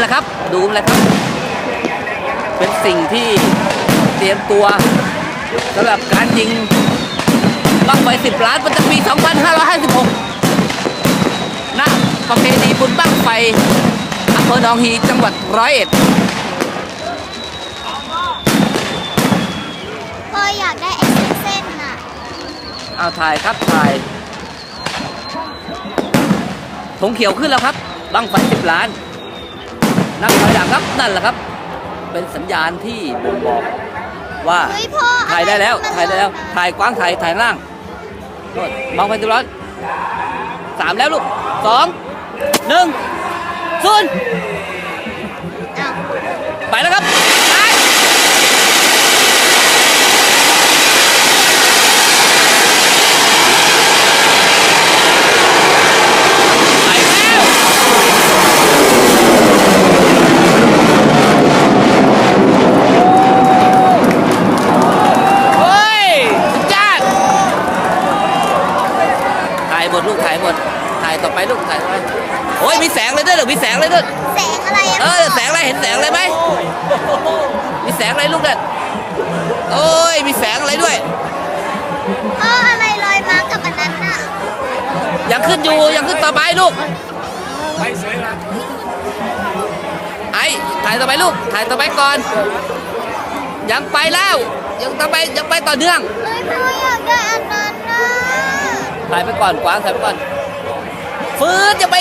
ดูเลยครับ เป็นสิ่งที่เตรียมตัวสำหรับการยิงบังไฟ10ล้านประจำปี 2556ณประเพณีบุญบั้งไฟอำเภอหนองฮีจังหวัดร้อยเอ็ดพ่ออยากได้ไอ้เส้นๆน่ะเอาถ่ายครับถ่ายธงเขียวขึ้นแล้วครับบังไฟสิบล้าน นับถอยหลังครับนั่นแหละครับ เป็นสัญญาณที่บ่งบอกว่าเฮ้ยพ่อถ่ายได้แล้วอะไรถ่ายได้แล้ว มัน ถ่ายกว้างถ่ายถ่ายล่างโน่นบังไฟสิบล้านสามแล้วลูกสองหนึ่งศูนย์ อ้าว ไปแล้วครับไปไปแล้วเฮ้ยสุดยอดถ่ายหม ดลูกถ่ายหมด ถ่ายต่อไปลูกถ่ายต่อไปโอ้ยมีแสงเลยด้วยเหรอมีแสงเลยด้วยแสงอะไรอะเออแสงอะไรเห็นแสงอะไรไหมมีแสงอะไรลูกเนี่ยโอ้ยมีแสงอะไรด้วยพ่ออะไรลอยมากับอันนั้นน่ะยังขึ้นอยู่ยังขึ้นต่อไปลูกไอ้ถ่ายต่อไปลูกถ่ายต่อไปก่อน ยังไปแล้ว ยังต่อไปยังไปต่อเนื่อง เฮ้ยพ่ออยากได้อันนั้นน่ะ ถ่ายไปก่อนกวางถ่ายไปก่อนฟื้นจะไป